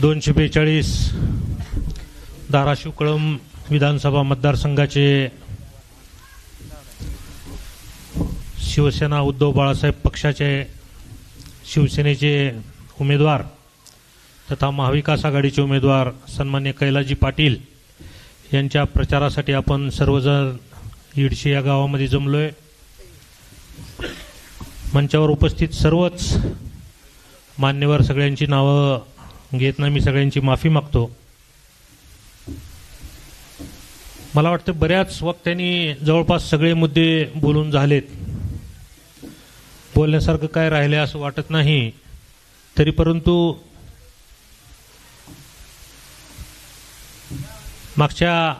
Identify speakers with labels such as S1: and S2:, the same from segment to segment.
S1: दोनशे बेचाळीस धाराशिव कळंब विधानसभा मतदारसंघाचे शिवसेना उद्धव बाळासाहेब पक्षाचे शिवसेनेचे उमेदवार तथा महाविकास आघाडीचे उमेदवार सन्मान्य कैलाजी पाटील यांच्या प्रचारासाठी आपण सर्वजण इडशी या गावामध्ये जमलोय. मंचावर उपस्थित सर्वच मान्यवर सगळ्यांची नावं घेत नाही मी सगळ्यांची माफी मागतो. मला वाटतं बऱ्याच वक्त्यांनी जवळपास सगळे मुद्दे बोलून झालेत. बोलण्यासारखं काय राहिले असं वाटत नाही. तरी परंतु मागच्या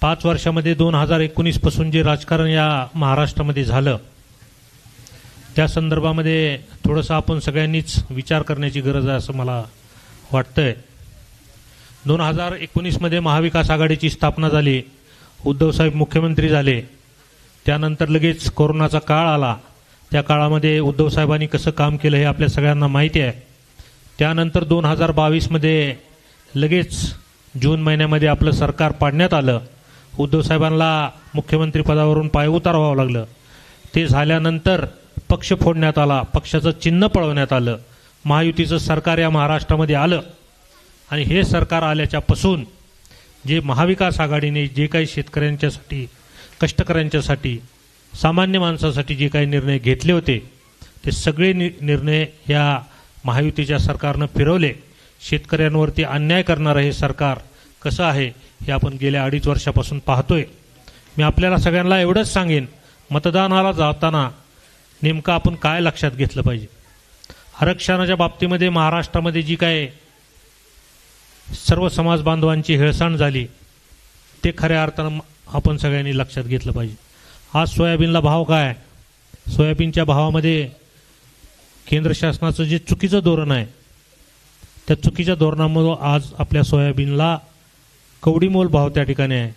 S1: पाच वर्षामध्ये दोन हजार एकोणीसपासून जे राजकारण या महाराष्ट्रामध्ये झालं त्या संदर्भामध्ये थोडंसं आपण सगळ्यांनीच विचार करण्याची गरज आहे असं मला वाटतंय. दोन हजार एकोणीसमध्ये महाविकास आघाडीची स्थापना झाली. उद्धवसाहेब मुख्यमंत्री झाले. त्यानंतर लगेच कोरोनाचा काळ आला. त्या काळामध्ये उद्धवसाहेबांनी कसं काम केलं हे आपल्या सगळ्यांना माहिती आहे. त्यानंतर दोन हजार बावीसमध्ये लगेच जून महिन्यामध्ये आपलं सरकार पाडण्यात आलं. उद्धवसाहेबांना मुख्यमंत्रीपदावरून पाय पायउतार व्हावं लागलं. ते झाल्यानंतर पक्ष फोडण्यात आला. पक्षाचं चिन्ह पळवण्यात आलं. महायुतीचं सरकार या महाराष्ट्रामध्ये आलं आणि हे सरकार आल्याच्यापासून जे महाविकास आघाडीने जे काही शेतकऱ्यांच्यासाठी कष्टकऱ्यांच्यासाठी सामान्य माणसासाठी जे काही निर्णय घेतले होते ते सगळे नि निर्णय या महायुतीच्या सरकारनं फिरवले. शेतकऱ्यांवरती अन्याय करणारं हे सरकार कसं आहे हे आपण गेल्या अडीच वर्षापासून पाहतोय. मी आपल्याला सगळ्यांना एवढंच सांगेन मतदानाला जाताना नेमकं आपण काय लक्षात घेतलं पाहिजे? आरक्षणाच्या बाबतीमध्ये महाराष्ट्रामध्ये जी काय सर्व समाज बांधवांची हेळसांड झाली ते खऱ्या अर्थानं आपण सगळ्यांनी लक्षात घेतलं पाहिजे. आज सोयाबीनला भाव काय? सोयाबीनच्या भावामध्ये केंद्र शासनाचं जे चुकीचं धोरण आहे त्या चुकीच्या धोरणामुळं आज आपल्या सोयाबीनला कवडीमोल भाव त्या ठिकाणी आहे.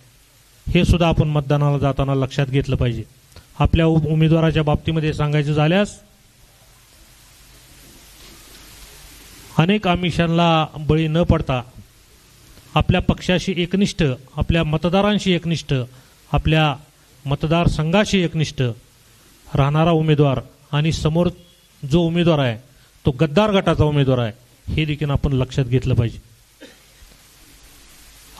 S1: हे सुद्धा आपण मतदानाला जाताना लक्षात घेतलं पाहिजे. आपल्या उ- उमेदवाराच्या बाबतीमध्ये सांगायचं झाल्यास अनेक आमिषांना बळी न पडता आपल्या पक्षाशी एकनिष्ठ आपल्या मतदारांशी एकनिष्ठ आपल्या मतदारसंघाशी एकनिष्ठ राहणारा उमेदवार आणि समोर जो उमेदवार आहे तो गद्दार गटाचा उमेदवार आहे हे देखील आपण लक्षात घेतलं पाहिजे.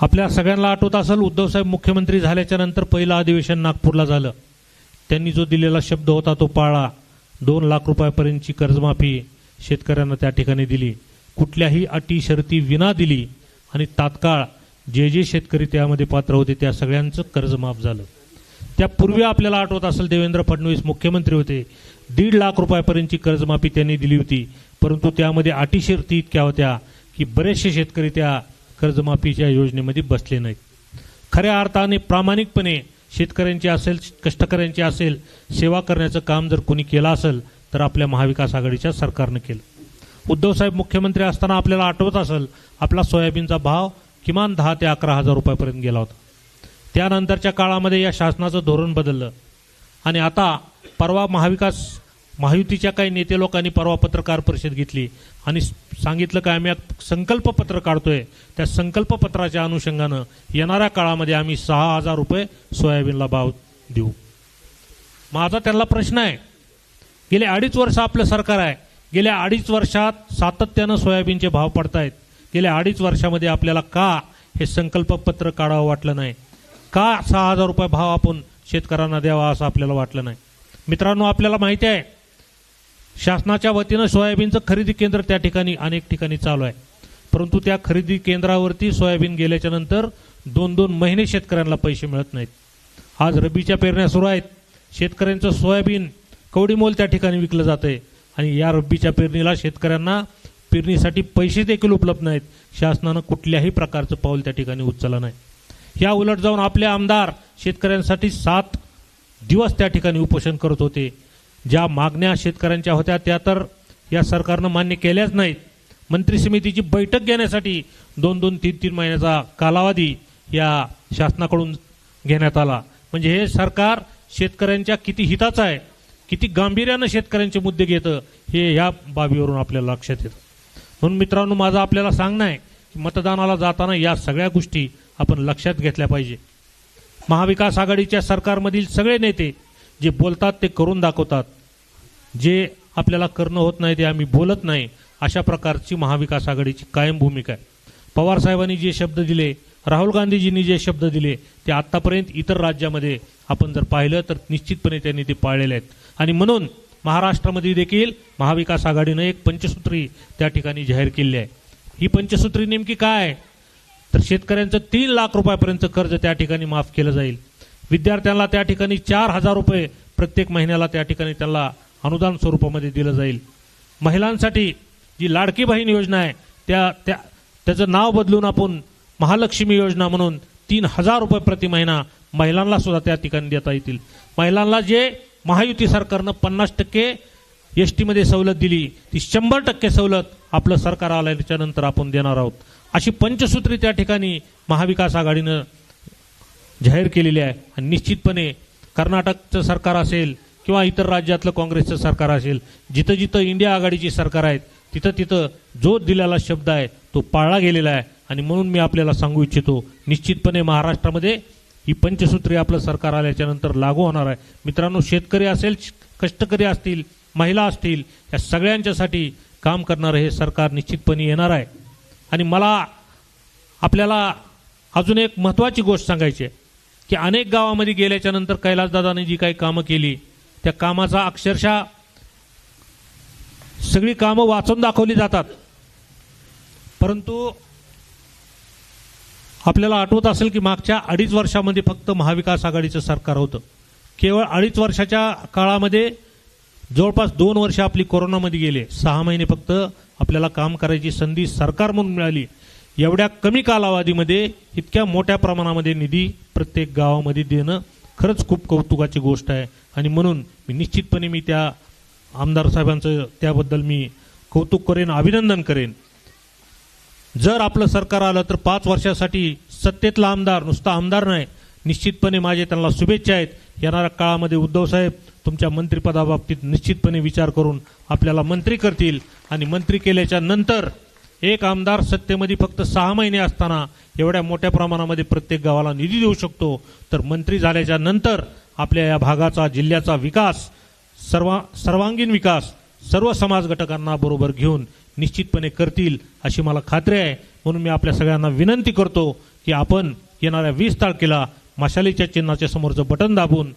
S1: आपल्या सगळ्यांना आठवत असेल उद्धवसाहेब मुख्यमंत्री झाल्याच्यानंतर पहिलं अधिवेशन नागपूरला झालं. त्यांनी जो दिलेला शब्द होता तो पाळला दोन लाख रुपयापर्यंतची कर्जमाफी शेतकऱ्यांना त्या ठिकाणी दिली. कुठल्याही अटी शर्ती विना दिली आणि तात्काळ जे जे शेतकरी त्यामध्ये पात्र होते त्या सगळ्यांचं कर्ज माफ झालं. त्यापूर्वी आपल्याला आठवत असेल देवेंद्र फडणवीस मुख्यमंत्री होते. दीड लाख रुपयापर्यंतची कर्जमाफी त्यांनी दिली होती. परंतु त्यामध्ये अटी शर्ती इतक्या होत्या की बरेचसे शेतकरी त्या कर्जमाफीच्या योजनेमध्ये बसले नाहीत. खऱ्या अर्थाने प्रामाणिकपणे शेतकऱ्यांची असेल कष्टकऱ्यांची असेल सेवा करण्याचं काम जर कोणी केलं असेल तर आपल्या महाविकास आघाडीच्या सरकारनं केलं. उद्धवसाहेब मुख्यमंत्री असताना आपल्याला आठवत असेल आपला सोयाबीनचा भाव किमान दहा ते अकरा हजार रुपयापर्यंत गेला होता. त्यानंतरच्या काळामध्ये या शासनाचं धोरण बदललं. आणि आता परवा महाविकास महायुतीच्या काही नेते लोकांनी परवा पत्रकार परिषद घेतली आणि सांगितलं काय आम्ही एक संकल्पपत्र काढतोय. त्या संकल्पपत्राच्या अनुषंगानं येणाऱ्या काळामध्ये आम्ही सहा हजार रुपये सोयाबीनला भाव देऊ. माझा त्यांना प्रश्न आहे गेले अडीच वर्ष आपलं सरकार आहे. गेल्या अडीच वर्षात सातत्यानं सोयाबीनचे भाव पडतायत. गेल्या अडीच वर्षामध्ये आपल्याला का हे संकल्पपत्र काढावं वाटलं नाही? का सहा हजार रुपये भाव आपण शेतकऱ्यांना द्यावा असं आपल्याला वाटलं नाही? मित्रांनो आपल्याला माहिती आहे शासनाच्या वतीनं सोयाबीनचं खरेदी केंद्र त्या ठिकाणी अनेक ठिकाणी चालू आहे. परंतु त्या खरेदी केंद्रावरती सोयाबीन गेल्याच्यानंतर दोन दोन महिने शेतकऱ्यांना पैसे मिळत नाहीत. आज रबीच्या पेरण्या सुरू आहेत. शेतकऱ्यांचं सोयाबीन कवडीमोल त्या ठिकाणी विकलं जातंय. आणि या रब्बीच्या पेरणीला शेतकऱ्यांना पेरणीसाठी पैसे देखील उपलब्ध नाहीत. शासनानं कुठल्याही प्रकारचं पाऊल त्या ठिकाणी उचललं नाही. या उलट जाऊन आपले आमदार शेतकऱ्यांसाठी सात दिवस त्या ठिकाणी उपोषण करत होते. ज्या मागण्या शेतकऱ्यांच्या होत्या त्या तर या सरकारनं मान्य केल्याच नाहीत. मंत्री समितीची बैठक घेण्यासाठी दोन दोन तीन तीन महिन्याचा कालावधी या शासनाकडून घेण्यात आला. म्हणजे हे सरकार शेतकऱ्यांच्या किती हिताचं आहे किती गांभीर्यानं शेतकऱ्यांचे मुद्दे घेतं हे या बाबीवरून आपल्याला लक्षात येतं. म्हणून मित्रांनो माझं आपल्याला सांगणं आहे की मतदानाला जाताना या सगळ्या गोष्टी आपण लक्षात घेतल्या पाहिजे. महाविकास आघाडीच्या सरकारमधील सगळे नेते जे बोलतात ते करून दाखवतात. जे आपल्याला करणं होत नाही ते आम्ही बोलत नाही अशा प्रकारची महाविकास आघाडीची कायम भूमिका आहे. पवार साहेबांनी जे शब्द दिले राहुल गांधीजींनी जे शब्द दिले ते आत्तापर्यंत इतर राज्यामध्ये आपण जर पाहिलं तर निश्चितपणे त्यांनी ते पाळलेले आहेत. आणि म्हणून महाराष्ट्रामध्ये देखील महाविकास आघाडीनं एक पंचसूत्री त्या ठिकाणी जाहीर केली आहे. ही पंचसूत्री नेमकी काय? तर शेतकऱ्यांचं तीन लाख रुपयापर्यंत कर्ज त्या ठिकाणी माफ केलं जाईल. विद्यार्थ्यांना त्या ठिकाणी चार हजार रुपये प्रत्येक महिन्याला त्या ठिकाणी त्यांना अनुदान स्वरूपामध्ये दिलं जाईल. महिलांसाठी जी लाडकी बहीण योजना आहे त्या त्या त्याचं नाव बदलून आपण महालक्ष्मी योजना म्हणून तीन हजार रुपये प्रति महिना महिलांना सुद्धा त्या ठिकाणी देता येतील. महिलांना जे महायुती सरकारनं पन्नास टक्के एस टीमध्ये सवलत दिली ती शंभर टक्के सवलत आपलं सरकार आल्याच्या त्याच्यानंतर आपण देणार आहोत. अशी पंचसूत्री त्या ठिकाणी महाविकास आघाडीनं जाहीर केलेली आहे. आणि निश्चितपणे कर्नाटकचं सरकार असेल किंवा इतर राज्यातलं काँग्रेसचं सरकार असेल जिथं जिथं इंडिया आघाडीची सरकार आहेत तिथं तिथं जो दिलेला शब्द आहे. तो पाळला गेलेला आहे. आणि म्हणून मी आपल्याला सांगू इच्छितो निश्चितपणे महाराष्ट्रामध्ये ही पंचसूत्री आपलं सरकार आल्याच्यानंतर लागू होणार आहे. मित्रांनो शेतकरी असेल कष्टकरी असतील महिला असतील या सगळ्यांच्यासाठी काम करणारं हे सरकार निश्चितपणे येणार आहे. आणि मला आपल्याला अजून एक महत्त्वाची गोष्ट सांगायची आहे की अनेक गावामध्ये गेल्याच्यानंतर कैलासदादाने जी काही कामं केली त्या कामाचा अक्षरशः सगळी कामं वाचून दाखवली जातात. परंतु आपल्याला आठवत असेल की मागच्या अडीच वर्षामध्ये फक्त महाविकास आघाडीचं सरकार होतं. केवळ अडीच वर्षाच्या काळामध्ये जवळपास दोन वर्ष आपली कोरोनामध्ये गेले. सहा महिने फक्त आपल्याला काम करायची संधी सरकार म्हणून मिळाली. एवढ्या कमी कालावधीमध्ये इतक्या मोठ्या प्रमाणामध्ये निधी प्रत्येक गावामध्ये देणं खरंच खूप कौतुकाची गोष्ट आहे. आणि म्हणून मी निश्चितपणे मी त्या आमदार साहेबांचं त्याबद्दल मी कौतुक करेन अभिनंदन करेन. जर आपलं सरकार आलं तर पाच वर्षासाठी सत्तेतला आमदार नुसता आमदार नाही निश्चितपणे माझे त्यांना शुभेच्छा आहेत. येणाऱ्या काळामध्ये उद्धव साहेब तुमच्या मंत्रिपदाबाबतीत निश्चितपणे विचार करून आपल्याला मंत्री करतील. आणि मंत्री केल्याच्यानंतर एक आमदार सत्तेमध्ये फक्त सहा महिने असताना एवढ्या मोठ्या प्रमाणामध्ये प्रत्येक गावाला निधी देऊ शकतो. तर मंत्री झाल्याच्यानंतर आपल्या या भागाचा जिल्ह्याचा विकास सर्वा सर्वांगीण विकास सर्व समाज घटकांना बरोबर घेऊन निश्चितपणे करतील अशी मला खात्री आहे. म्हणून मी आपल्या सगळ्यांना विनंती करतो की आपण येणाऱ्या वीस तारखेला मशालीच्या चिन्हाच्या समोरचं बटन दाबून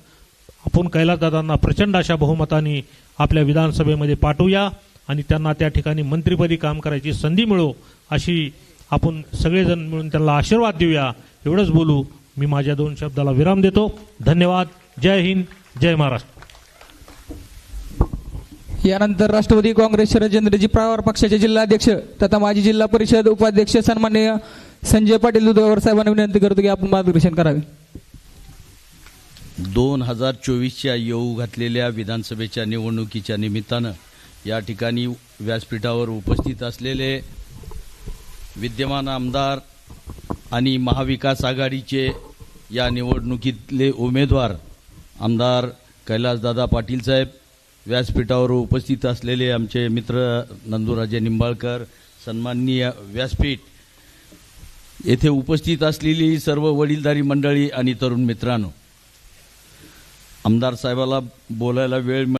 S1: आपण कैलासदादांना प्रचंड अशा बहुमताने आपल्या विधानसभेमध्ये पाठवूया आणि त्यांना त्या ठिकाणी मंत्रिपदी काम करायची संधी मिळो अशी आपण सगळेजण मिळून त्यांना आशीर्वाद देऊया. एवढंच बोलू. मी माझ्या दोन शब्दाला विराम देतो. धन्यवाद. जय हिंद. जय महाराष्ट्र.
S2: यानंतर राष्ट्रवादी काँग्रेस शरदचंद्रजी पवार पक्षाचे जिल्हाध्यक्ष तथा माजी जिल्हा परिषद उपाध्यक्ष सन्माननीय संजय पाटील दुधगावर साहेबांना विनंती करतो की आपण मार्गदर्शन करावे.
S3: दोन हजार चोवीसच्या येऊ घातलेल्या विधानसभेच्या निवडणुकीच्या निमित्तानं या ठिकाणी व्यासपीठावर उपस्थित असलेले विद्यमान आमदार आणि महाविकास आघाडीचे या निवडणुकीतले उमेदवार आमदार कैलासदादा पाटील साहेब व्यासपीठावर उपस्थित असलेले आमचे मित्र नंदुराजे निंबाळकर सन्माननीय व्यासपीठ येथे उपस्थित असलेली सर्व वडीलधारी मंडळी आणि तरुण मित्रांनो आमदार साहेबाला बोलायला वेळ मिळ-